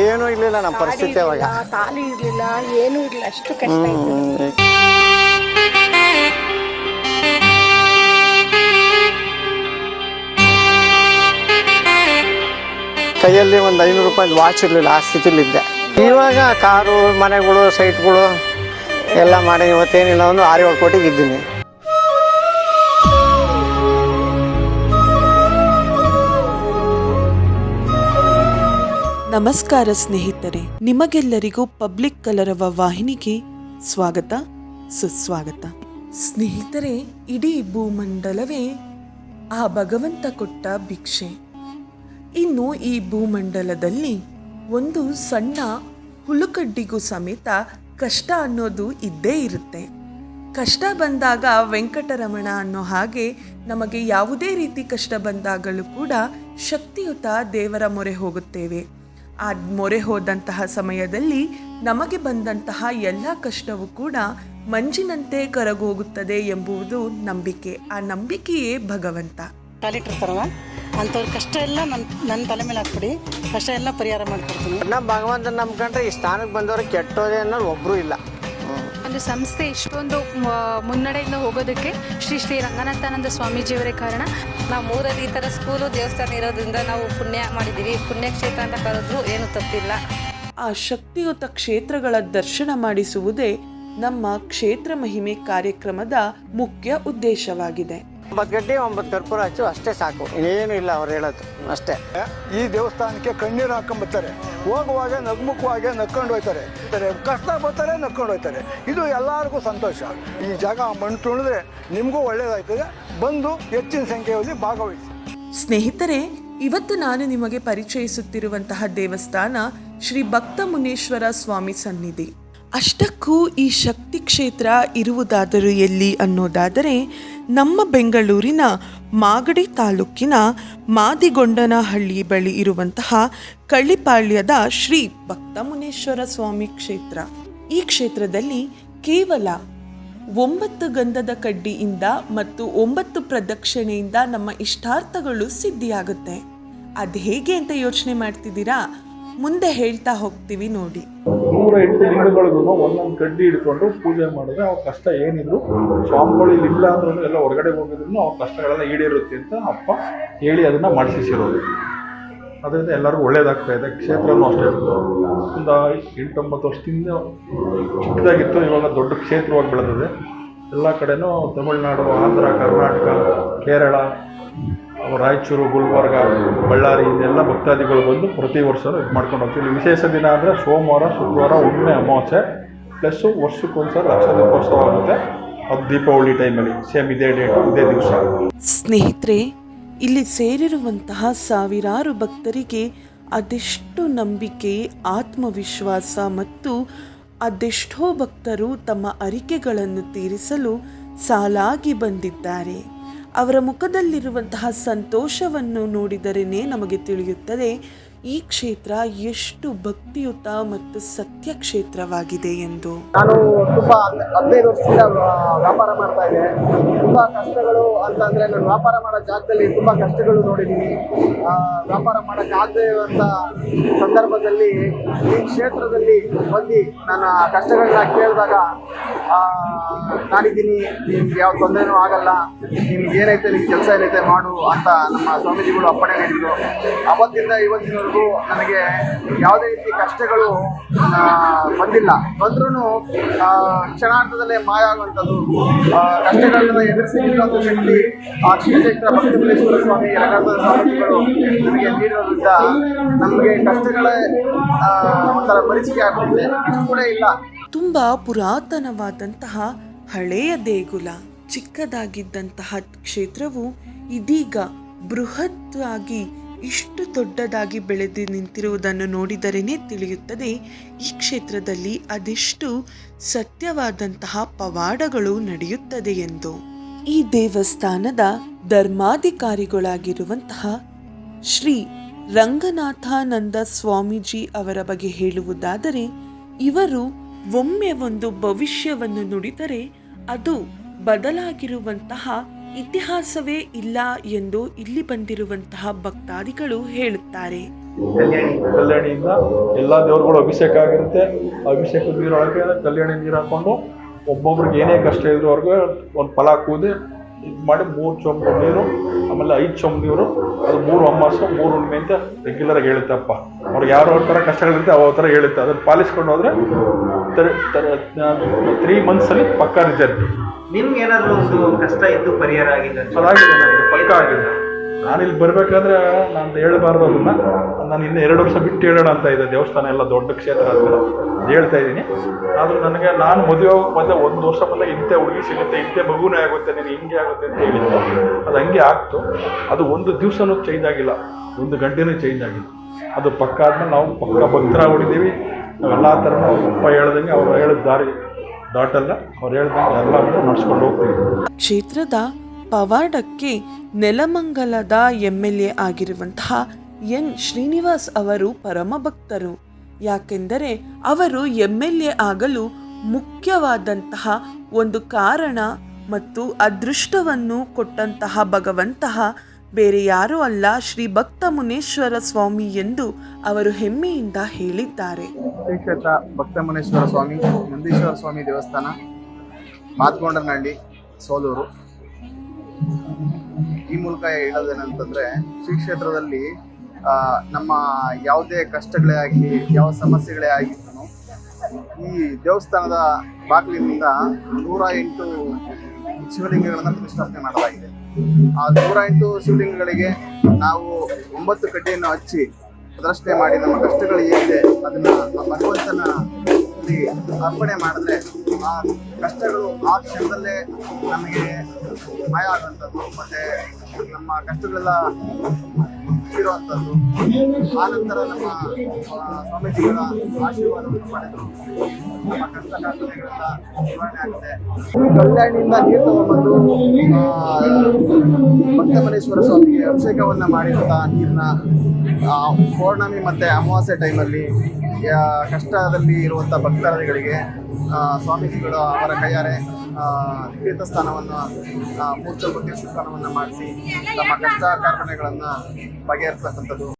ಏನೂ ಇರಲಿಲ್ಲ ನಮ್ಮ ಪರಿಸ್ಥಿತಿ ಅವಾಗ. ತಾಲಿ ಇರಲಿಲ್ಲ ಏನೂ ಇರ್ಲಿಲ್ಲ ಅಷ್ಟು ಕಷ್ಟ ಇತ್ತು. ಕೈಯಲ್ಲಿ ಒಂದು ಐನೂರು ರೂಪಾಯಿ ವಾಚ್ ಇರಲಿಲ್ಲ ಆ ಸ್ಥಿತಿಲಿದ್ದೆ ಇವಾಗ ಕಾರು ಮನೆಗಳು ಸೈಟ್ಗಳು ಎಲ್ಲ ಮಾಡಿ ಇವತ್ತೇನಿಲ್ಲ ಒಂದು ಆರು ಏಳು ಕೋಟಿಗೆ ಇದ್ದೀನಿ. ನಮಸ್ಕಾರ ಸ್ನೇಹಿತರೆ, ನಿಮಗೆಲ್ಲರಿಗೂ ಪಬ್ಲಿಕ್ ಕಲರವ ವಾಹಿನಿಗೆ ಸ್ವಾಗತ, ಸುಸ್ವಾಗತ. ಸ್ನೇಹಿತರೆ, ಇಡೀ ಭೂಮಂಡಲವೇ ಆ ಭಗವಂತ ಕೊಟ್ಟ ಭಿಕ್ಷೆ. ಇನ್ನು ಈ ಭೂಮಂಡಲದಲ್ಲಿ ಒಂದು ಸಣ್ಣ ಹುಳುಕಡ್ಡಿಗೂ ಸಮೇತ ಕಷ್ಟ ಅನ್ನೋದು ಇದ್ದೇ ಇರುತ್ತೆ. ಕಷ್ಟ ಬಂದಾಗ ವೆಂಕಟರಮಣ ಅನ್ನೋ ಹಾಗೆ ನಮಗೆ ಯಾವುದೇ ರೀತಿ ಕಷ್ಟ ಬಂದಾಗಲೂ ಕೂಡ ಶಕ್ತಿಯುತ ದೇವರ ಮೊರೆ ಹೋಗುತ್ತೇವೆ. ಆ ಮೊರೆ ಹೋದಂತಹ ಸಮಯದಲ್ಲಿ ನಮಗೆ ಬಂದಂತಹ ಎಲ್ಲ ಕಷ್ಟವೂ ಕೂಡ ಮಂಜಿನಂತೆ ಕರಗೋಗುತ್ತದೆ ಎಂಬುದು ನಂಬಿಕೆ. ಆ ನಂಬಿಕೆಯೇ ಭಗವಂತ. ಕಾಲಿಟ್ಟಿರ್ತಾರವ ಅಂಥವ್ರ ಕಷ್ಟ ಎಲ್ಲ ನನ್ನ ನನ್ನ ತಲೆ ಮೇಲೆ ಹಾಕ್ಬಿಡಿ. ಕಷ್ಟ ಎಲ್ಲ ಪರಿಹಾರ ಮಾಡ್ಕೊಡ್ತೀನಿ. ನಮ್ಮ ಭಗವಂತನ ನಂಬ್ಕೊಂಡ್ರೆ ಈ ಸ್ಥಾನಕ್ಕೆ ಬಂದವರು ಕೆಟ್ಟೋದೇ ಅನ್ನೋದು ಒಬ್ಬರು ಇಲ್ಲ. ಒಂದು ಸಂಸ್ಥೆ ಇಷ್ಟೊಂದು ಮುನ್ನಡೆಯಿಂದ ಹೋಗೋದಕ್ಕೆ ಶ್ರೀ ಶ್ರೀ ರಂಗನಾಥಾನಂದ ಸ್ವಾಮೀಜಿಯವರೇ ಕಾರಣ. ನಾವು ಮೂರಲ್ಲಿ ಈ ಥರ ಸ್ಕೂಲು, ದೇವಸ್ಥಾನ ಇರೋದ್ರಿಂದ ನಾವು ಪುಣ್ಯ ಮಾಡಿದ್ದೀವಿ. ಪುಣ್ಯಕ್ಷೇತ್ರ ಅಂತ ಕರೆದ್ರು ಏನು ತಪ್ಪಿಲ್ಲ. ಆ ಶಕ್ತಿಯುತ ಕ್ಷೇತ್ರಗಳ ದರ್ಶನ ಮಾಡಿಸುವುದೇ ನಮ್ಮ ಕ್ಷೇತ್ರ ಮಹಿಮೆ ಕಾರ್ಯಕ್ರಮದ ಮುಖ್ಯ ಉದ್ದೇಶವಾಗಿದೆ. ಒಂಬತ್ತು ಗಡ್ಡೆ ಒಂಬತ್ತು ಕರ್ಪೂರ ಹಚ್ಚು ಅಷ್ಟೇ ಸಾಕು. ಇನ್ನೇನು ಇಲ್ಲ ಅವ್ರು ಹೇಳೋದು ಅಷ್ಟೇ. ಈ ದೇವಸ್ಥಾನಕ್ಕೆ ಕಣ್ಣೀರು ಹಾಕೊಂಡ್ಬರ್ತಾರೆ ಹೋಗುವಾಗ ನಗ್ಮುಖವಾಗಿ ನಕ್ಕೊಂಡು ಹೋಯ್ತಾರೆ. ಕಷ್ಟ ಬರ್ತಾರೆ ನಕ್ಕೊಂಡು ಹೋಯ್ತಾರೆ. ಇದು ಎಲ್ಲರಿಗೂ ಸಂತೋಷ. ಈ ಜಾಗ ಮಣ್ಣು ತುಳಿದ್ರೆ ನಿಮಗೂ ಒಳ್ಳೇದಾಯ್ತದೆ ಬಂದು ಹೆಚ್ಚಿನ ಸಂಖ್ಯೆಯಲ್ಲಿ ಭಾಗವಹಿಸಿ. ಸ್ನೇಹಿತರೆ ಇವತ್ತು ನಾನು ನಿಮಗೆ ಪರಿಚಯಿಸುತ್ತಿರುವಂತಹ ದೇವಸ್ಥಾನ ಶ್ರೀ ಭಕ್ತ ಮುನೇಶ್ವರ ಸ್ವಾಮಿ ಸನ್ನಿಧಿ. ಅಷ್ಟಕ್ಕೂ ಈ ಶಕ್ತಿ ಕ್ಷೇತ್ರ ಇರುವುದಾದರೂ ಎಲ್ಲಿ ಅನ್ನೋದಾದರೆ ನಮ್ಮ ಬೆಂಗಳೂರಿನ ಮಾಗಡಿ ತಾಲೂಕಿನ ಮಾದಿಗೊಂಡನಹಳ್ಳಿ ಬಳಿ ಇರುವಂತಹ ಕಳ್ಳಿಪಾಳ್ಯದ ಶ್ರೀ ಭಕ್ತಮುನೇಶ್ವರ ಸ್ವಾಮಿ ಕ್ಷೇತ್ರ. ಈ ಕ್ಷೇತ್ರದಲ್ಲಿ ಕೇವಲ ಒಂಬತ್ತು ಗಂಧದ ಕಡ್ಡಿಯಿಂದ ಮತ್ತು ಒಂಬತ್ತು ಪ್ರದಕ್ಷಿಣೆಯಿಂದ ನಮ್ಮ ಇಷ್ಟಾರ್ಥಗಳು ಸಿದ್ಧಿಯಾಗುತ್ತೆ. ಅದು ಹೇಗೆ ಅಂತ ಯೋಚನೆ ಮಾಡ್ತಿದ್ದೀರಾ? ಮುಂದೆ ಹೇಳ್ತಾ ಹೋಗ್ತೀವಿ ನೋಡಿ. ನೂರ ಎಂಟು ಲಿಂಗಗಳಿಗೂ ಒಂದೊಂದು ಕಡ್ಡಿ ಹಿಡ್ಕೊಂಡು ಪೂಜೆ ಮಾಡಿದ್ರೆ ಅವ್ರ ಕಷ್ಟ ಏನಿದ್ರು ಸ್ವಾಮಿಗಳು ಇಲ್ಲಿ ಅಂದ್ರೂ ಎಲ್ಲ ಹೊರಗಡೆ ಹೋಗಿದ್ರು ಅವ್ರ ಕಷ್ಟಗಳೆಲ್ಲ ಈಡೇರುತ್ತೆ ಅಂತ ಅಪ್ಪ ಹೇಳಿ ಅದನ್ನ ಮಾಡಿಸಿರೋದು ಅದರಿಂದ ಎಲ್ಲರಿಗೂ ಒಳ್ಳೇದಾಗ್ತಾ ಇದೆ. ಕ್ಷೇತ್ರನೂ ಅಷ್ಟೇ. ಒಂದು ಎಂಟೊಂಬತ್ತು ವರ್ಷದಿಂದ ಚಿಕ್ಕದಾಗಿತ್ತು, ಇವಾಗ ದೊಡ್ಡ ಕ್ಷೇತ್ರವಾಗಿ ಬೆಳೆದಿದೆ. ಎಲ್ಲ ಕಡೆನೂ ತಮಿಳುನಾಡು, ಆಂಧ್ರ, ಕರ್ನಾಟಕ, ಕೇರಳ ರಾಯಚೂರು ಗುಲ್ಬರ್ಗ, ಬಳ್ಳಾರಿ ಇದೆಲ್ಲ ಭಕ್ತಾದಿಗಳು ಬಂದು ಪ್ರತಿ ವರ್ಷ ಇದು ಮಾಡ್ಕೊಂಡು ಹೋಗ್ತೀವಿ. ವಿಶೇಷ ದಿನ ಅಂದರೆ ಸೋಮವಾರ, ಶುಕ್ರವಾರ ಒಮ್ಮೆ ಅಮಾವಾಸ್ಯೆ ಪ್ಲಸ್ಸು ವರ್ಷಕ್ಕೊಂದ್ಸಲ ಲಕ್ಷ ದೀಪೋತ್ಸವ ಆಗುತ್ತೆ. ಅದು ದೀಪಾವಳಿ ಟೈಮಲ್ಲಿ ಸೇಮ್ ಇದೇ ಡೇಟ್ ಇದೇ ದಿವಸ. ಸ್ನೇಹಿತರೆ, ಇಲ್ಲಿ ಸೇರಿರುವಂತಹ ಸಾವಿರಾರು ಭಕ್ತರಿಗೆ ಅದೆಷ್ಟು ನಂಬಿಕೆ, ಆತ್ಮವಿಶ್ವಾಸ ಮತ್ತು ಅದೆಷ್ಟೋ ಭಕ್ತರು ತಮ್ಮ ಅರಿಕೆಗಳನ್ನು ತೀರಿಸಲು ಸಾಲಾಗಿ ಬಂದಿದ್ದಾರೆ. ಅವರ ಮುಖದಲ್ಲಿರುವಂತಹ ಸಂತೋಷವನ್ನು ನೋಡಿದರೇನೆ ನಮಗೆ ತಿಳಿಯುತ್ತದೆ. ಈ ಕ್ಷೇತ್ರ ಎಷ್ಟು ಭಕ್ತಿಯುತ ಮತ್ತು ಸತ್ಯ ಕ್ಷೇತ್ರವಾಗಿದೆ ಎಂದು. ನಾನು ತುಂಬಾ ಹದ್- ಹದಿನೈದು ವರ್ಷದಿಂದ ವ್ಯಾಪಾರ ಮಾಡ್ತಾ ಇದ್ದೆ. ತುಂಬಾ ಕಷ್ಟಗಳು ಅಂತಂದ್ರೆ ನಾನು ವ್ಯಾಪಾರ ಮಾಡೋ ಜಾಗದಲ್ಲಿ ತುಂಬಾ ಕಷ್ಟಗಳು ನೋಡಿದ್ದೀನಿ. ವ್ಯಾಪಾರ ಮಾಡಕ್ ಆಗದೇ ಇರುವಂತ ಸಂದರ್ಭದಲ್ಲಿ ಈ ಕ್ಷೇತ್ರದಲ್ಲಿ ಬಂದು ನನ್ನ ಕಷ್ಟಗಳನ್ನ ಕೇಳಿದಾಗ ನಾನಿದ್ದೀನಿ, ನಿಮ್ಗೆ ಯಾವ ತೊಂದರೆನೂ ಆಗಲ್ಲ, ನಿಮ್ಗೆ ಏನೈತೆ ನಿಮ್ಗೆ ಕೆಲಸ ಏನೈತೆ ಮಾಡು ಅಂತ ನಮ್ಮ ಸ್ವಾಮೀಜಿಗಳು ಅಪ್ಪಣೆ ನೀಡಿದ್ರು. ಅವತ್ತಿಂದ ಇವತ್ತಿನವರೆಗೂ ನನಗೆ ಯಾವುದೇ ರೀತಿ ಕಷ್ಟಗಳು ಬಂದಿಲ್ಲ. ಬಂದ್ರೂ ಕ್ಷಣಾರ್ಥದಲ್ಲೇ ಮಾಯ ಆಗುವಂಥದ್ದು ಕಷ್ಟಗಳನ್ನ ಎದುರಿಸಿ ನಿಲ್ಲುವಂಥ ಶಕ್ತಿ ಆ ಶ್ರೀಕ್ಷೇತ್ರ ಭಕ್ತಬಲೇಶ್ವರ ಸ್ವಾಮಿ ರಂಗನಾಥ ಸ್ವಾಮಿಗಳು ನಮಗೆ ನೀಡಿರೋದ್ರಿಂದ ನಮಗೆ ಕಷ್ಟಗಳೇ ಒಂಥರ ಪರಿಚಿಕೆ ಆಗುತ್ತೆ ಕೂಡ ಇಲ್ಲ. ತುಂಬ ಪುರಾತನವಾದಂತಹ ಹಳೆಯ ದೇಗುಲ, ಚಿಕ್ಕದಾಗಿದ್ದಂತಹ ಕ್ಷೇತ್ರವು ಇದೀಗ ಬೃಹತ್ತಾಗಿ ಇಷ್ಟು ದೊಡ್ಡದಾಗಿ ಬೆಳೆದು ನಿಂತಿರುವುದನ್ನು ನೋಡಿದರೇನೆ ತಿಳಿಯುತ್ತದೆ. ಈ ಕ್ಷೇತ್ರದಲ್ಲಿ ಅದೆಷ್ಟು ಸತ್ಯವಾದಂತಹ ಪವಾಡಗಳು ನಡೆಯುತ್ತದೆ ಎಂದು. ಈ ದೇವಸ್ಥಾನದ ಧರ್ಮಾಧಿಕಾರಿಗಳಾಗಿರುವಂತಹ ಶ್ರೀ ರಂಗನಾಥಾನಂದ ಸ್ವಾಮೀಜಿ ಅವರ ಬಗ್ಗೆ ಹೇಳುವುದಾದರೆ, ಇವರು ಒಮ್ಮೆ ಒಂದು ಭವಿಷ್ಯವನ್ನು ನುಡಿದರೆ ಅದು ಬದಲಾಗಿರುವಂತಹ ಇತಿಹಾಸವೇ ಇಲ್ಲ ಎಂದು ಇಲ್ಲಿ ಬಂದಿರುವಂತಹ ಭಕ್ತಾದಿಗಳು ಹೇಳುತ್ತಾರೆ. ಕಲ್ಯಾಣಿಯಿಂದ ಎಲ್ಲ ದೇವರುಗಳು ಅಭಿಷೇಕ ಆಗಿರುತ್ತೆ. ಅಭಿಷೇಕದ ನೀರೊಳಗೆ ಕಲ್ಯಾಣಿ ನೀರು ಹಾಕೊಂಡು ಒಬ್ಬೊಬ್ರಿಗೆ ಏನೇ ಕಷ್ಟ ಇದ್ರು ಅವ್ರಿಗೆ ಒಂದು ಫಲ ಕೂದಿ ಇದು ಮಾಡಿ ಮೂರು ಚೊಂಬು ನೀರು, ಆಮೇಲೆ ಐದು ಚೊಂಬು ನೀರು, ಅದು ಮೂರು ಅಮ್ಮಾಸ ಮೂರು ಹುಣ್ಣಿಮೆ ಅಂತ ರೆಗ್ಯುಲರ್ ಆಗಿ ಹೇಳುತ್ತಪ್ಪ. ಅವ್ರಿಗೆ ಯಾವ ಥರ ಕಷ್ಟಗಳಿರುತ್ತೆ ಅವ ಥರ ಹೇಳುತ್ತೆ. ಅದನ್ನು ಪಾಲಿಸ್ಕೊಂಡು ಹೋದ್ರೆ ತ್ರೀ ಮಂತ್ಸಲ್ಲಿ ಪಕ್ಕ ರಿಸಲ್ಟ್ ನಿಮ್ಗೆ ಏನಾದ್ರು ಒಂದು ಕಷ್ಟ ಇದ್ದು ಪರಿಹಾರ ಆಗಿದೆ ಅದಾಗಿದೆ ನನಗೆ, ಪಕ್ಕ ಆಗಿದೆ. ನಾನು ಇಲ್ಲಿ ಬರ್ಬೇಕಾದ್ರೆ ನಾನು ಹೇಳಬಾರ್ದು ಅದನ್ನ. ನಾನು ಇನ್ನು ಎರಡು ವರ್ಷ ಬಿಟ್ಟು ಹೇಳೋಣ ಅಂತ ಇದೆ ದೇವಸ್ಥಾನ ಎಲ್ಲ ದೊಡ್ಡ ಕ್ಷೇತ್ರ ಅಂತ ಹೇಳ್ತಾ ಇದ್ದೀನಿ. ಆದ್ರೂ ನನಗೆ ನಾನು ಮದುವೆ ಬಂದೆ ಒಂದು ವರ್ಷ ಬಂದಾಗ ಇಂತೆ ಹುಡುಗಿ ಸಿಗುತ್ತೆ ಇಂತೆ ಮಗುನೇ ಆಗುತ್ತೆ, ನೀನು ಹಿಂಗೆ ಆಗುತ್ತೆ ಅಂತ ಹೇಳಿದ್ದೆ. ಅದು ಹಂಗೆ ಆಗ್ತು. ಅದು ಒಂದು ದಿವಸನೂ ಚೇಂಜ್ ಆಗಿಲ್ಲ. ಒಂದು ಗಂಟೆನೂ ಚೇಂಜ್ ಆಗಿಲ್ಲ. ಅದು ಪಕ್ಕ ಆದ್ಮೇಲೆ ನಾವು ಪಕ್ಕ ಭಕ್ತರ ಹೊಡಿದ್ದೀವಿ ಎಲ್ಲ ಥರನೂ ಅಪ್ಪ ಹೇಳ್ದಂಗೆ ಅವ್ರು ಹೇಳಿದ ದಾರಿ. ದಾಟಲ್ಲ ಅವ್ರು ಹೇಳ್ದಂಗೆ ಹೋಗ್ತೀವಿ. ಕ್ಷೇತ್ರದ ಪವಾಡಕ್ಕೆ ನೆಲಮಂಗಲದ ಎಂ ಎಲ್ ಎ ಆಗಿರುವಂತಹ ಎನ್ ಶ್ರೀನಿವಾಸ್ ಅವರು ಪರಮ ಭಕ್ತರು ಯಾಕೆಂದರೆ ಅವರು ಎಂ ಎಲ್ ಎ ಆಗಲು ಮುಖ್ಯವಾದಂತಹ ಒಂದು ಕಾರಣ ಮತ್ತು ಅದೃಷ್ಟವನ್ನು ಕೊಟ್ಟಂತಹ ಭಗವಂತಹ ಬೇರೆ ಯಾರೂ ಅಲ್ಲ ಶ್ರೀ ಭಕ್ತ ಮುನೇಶ್ವರ ಸ್ವಾಮಿ ಎಂದು ಅವರು ಹೆಮ್ಮೆಯಿಂದ ಹೇಳಿದ್ದಾರೆ. ಶ್ರೀ ಕ್ಷೇತ್ರ ಭಕ್ತಮನೇಶ್ವರ ಸ್ವಾಮಿ, ನಂದೀಶ್ವರ ಸ್ವಾಮಿ ದೇವಸ್ಥಾನ, ಮಾತ್ಕೊಂಡನಹಳ್ಳಿ, ಸೋಲೂರು. ಈ ಮೂಲಕ ಹೇಳೋದೇನಂತಂದ್ರೆ ಶ್ರೀ ಕ್ಷೇತ್ರದಲ್ಲಿ ನಮ್ಮ ಯಾವುದೇ ಕಷ್ಟಗಳೇ ಆಗಲಿ, ಯಾವ ಸಮಸ್ಯೆಗಳೇ ಆಗಿದ್ರು ಈ ದೇವಸ್ಥಾನದ ಬಾಗಿಲಿನಿಂದ ನೂರ ಎಂಟು ಶಿವಲಿಂಗಗಳನ್ನು ಪ್ರತಿಷ್ಠಾಪನೆ ಮಾಡಲಾಗಿದೆ. ಆ ನೂರ ಎಂಟು ಶಿವಲಿಂಗಗಳಿಗೆ ನಾವು ಒಂಬತ್ತು ಕಡ್ಡಿಯನ್ನು ಹಚ್ಚಿ ಪ್ರದರ್ಶನೆ ಮಾಡಿ ನಮ್ಮ ಕಷ್ಟಗಳು ಏನಿದೆ ಅದನ್ನ ಭಗವಂತನ ಅರ್ಪಣೆ ಮಾಡಿದ್ರೆ ಆ ಕಷ್ಟಗಳು ಆ ಕ್ಷಣದಲ್ಲೇ ನಮಗೆ ಭಯ ಆಗುವಂಥದ್ದು ಮತ್ತೆ ನಮ್ಮ ಕಷ್ಟಗಳೆಲ್ಲ ಇರುವಂಥದ್ದು ಆ ನಂತರ ನಮ್ಮ ಸ್ವಾಮೀಜಿಗಳ ಆಶೀರ್ವಾದವನ್ನು ಪಡೆದು ನಮ್ಮ ಕಷ್ಟ ಕಾರ್ಖಾನೆಗಳೆಲ್ಲ ನಿವಾರಣೆ ಆಗಿದೆ. ಕಲ್ಯಾಣಿಯಿಂದ ನೀರು ತಗೊಂಡ್ಬಂದು ಭಕ್ತಮನೇಶ್ವರ ಸ್ವಾಮಿಗೆ ಅಭಿಷೇಕವನ್ನು ಮಾಡಿರುವಂತಹ ನೀರನ್ನ ಆ, ಪೌರ್ಣಮಿ ಮತ್ತೆ ಅಮಾವಾಸ್ಯೆ ಟೈಮಲ್ಲಿ ಕಷ್ಟದಲ್ಲಿ ಇರುವಂಥ ಭಕ್ತಾದಿಗಳಿಗೆ ಸ್ವಾಮೀಜಿಗಳು ಅವರ ಕೈಯಾರೆ ಆ, ತೀರ್ಥಸ್ಥಾನವನ್ನು ಆ, ಸ್ಥಾನವನ್ನು ಮಾಡಿಸಿ ತಮ್ಮ ಕಷ್ಟ ಕಾರ್ಪಣೆಗಳನ್ನು ಬಗೆಹರಿಸತಕ್ಕಂಥದ್ದು